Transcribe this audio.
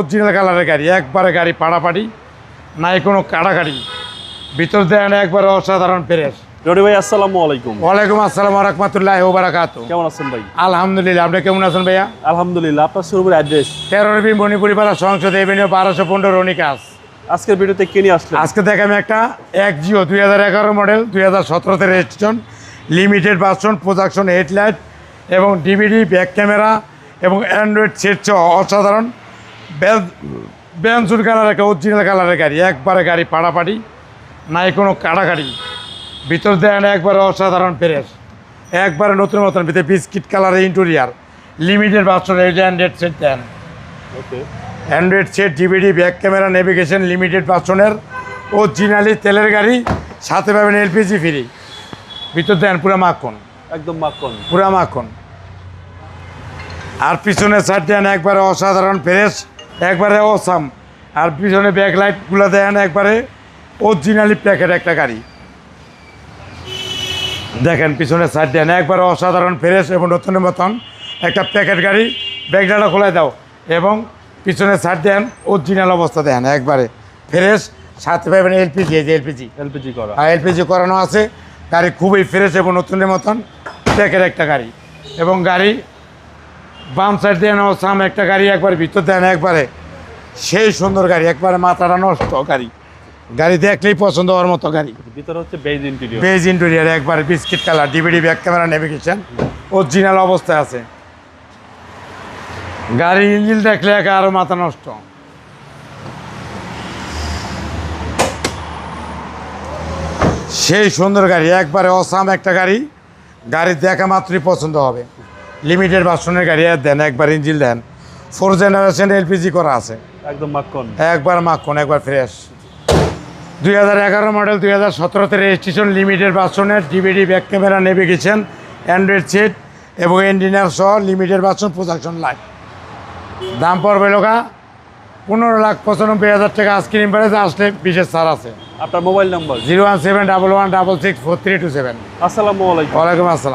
Original কালারের গাড়ি একবারে গাড়ি পাড়াপাড়ি নাই কোনো কাড়াকাড়ি। ভিতর দেন একবারে অসাধারণ ভাই আসসালামু আলাইকুম। ওয়ালাইকুম আসসালাম রহমতুল্লাহ ওবারাকাত কেমন আছেন ভাই? আলহামদুলিল্লাহ আপনি কেমন আছেন ভাইয়া? আলহামদুলিল্লাহ আপনার শোরুমের অ্যাড্রেস? তেরো রবি মণিপুরি পাড়া সংসদ এভিনিউ বারোশো পনেরো রনিকাস। আজকের ভিডিওতে কে নিয়ে আজকে দেখ আমি একটা এক জিও দুই হাজার এগারো মডেল দুই হাজার সতেরোতে registration limited version production headlight এবং ডিভিডি ব্যাক ক্যামেরা এবং অ্যান্ড্রয়েড সেট সহ অসাধারণ। বেঞ্চুর কালার একটা অরিজিনাল কালারের গাড়ি একবারে গাড়ি পাড়াপাড়ি নাই কোনো কাড়াকাড়ি। ভিতর দেন একবারে অসাধারণ ফ্রেশ। একবারে নতুন মতন ভিতরে বিস্কিট কালারের interior limited version Android set দেন। Android set DVD back camera navigation limited পার্সনের অরিজিনালি তেলের গাড়ি সাথে পাবেন এলপিজি ফ্রি ভিতর দেন পুরা মাখন। একদম মাখন। পুরা মাখন। আর পিছনের সাইড দেন একবারে অসাধারণ ফ্রেশ। একবারে অসাম আর পিছনে ব্যাক লাইটগুলো দেন একবারে অরিজিনালি প্যাকেট একটা গাড়ি। দেখেন পিছনে সাইড দেন একবারে অসাধারণ ফ্রেশ এবং নতুনের মতন একটা প্যাকেট গাড়ি। ব্যাগডাটা খোলাই দাও। এবং পিছনের সাইড দেন অরিজিনাল অবস্থা দেন একবারে ফ্রেশ সাথে পাবেন এলপিজি এই যে এলপিজি এলপিজি করা। আর এলপিজি করানো আছে। গাড়ি খুবই ফ্রেশ এবং নতুনের মতন প্যাকের একটা গাড়ি। এবং গাড়ি বাম সাইড দিয়ে নেওয়া সাম একটা গাড়ি একবার ভিতর দেন একবারে। সেই সুন্দর গাড়ি একবারে মাথাটা নষ্ট গাড়ি। গাড়ি দেখলেই পছন্দ হওয়ার মতো গাড়ি। ভিতরে হচ্ছে বেজ ইন্টেরিয়র বেজ ইন্টেরিয়ার একবার biscuit colour DVD back camera navigation original অবস্থায় আছে। গাড়ি ইঞ্জিন দেখলে একা আরও মাথা নষ্ট। সেই সুন্দর গাড়ি একবারে অসাম একটা গাড়ি। গাড়ি দেখা মাত্রই পছন্দ হবে। লিমিটেড ভার্সনের গাড়ি দেন একবার ইঞ্জিন দেন। ফোর জেনারেশন এলপিজি করা আছে। একদম মাখন একবার মাখন একবার ফ্রেশ দুই হাজার এগারো মডেল দুই হাজার সতেরোতে রেজিস্ট্রেশন লিমিটেড ভার্সনের DVD back camera navigation Android set এবং ইঞ্জিনিয়ার সহ লিমিটেড ভার্সন প্রোডাকশন লাইট দাম পড়বে লোকা পনেরো লাখ পঁচানব্বই হাজার টাকা। আইসক্রিম প্রাইস আসলে বিশেষ ছাড় আছে। আপনার mobile number zero one seven double one double six four three two seven. আসসালামু আলাইকুম। ওয়ালাইকুম আসসালাম।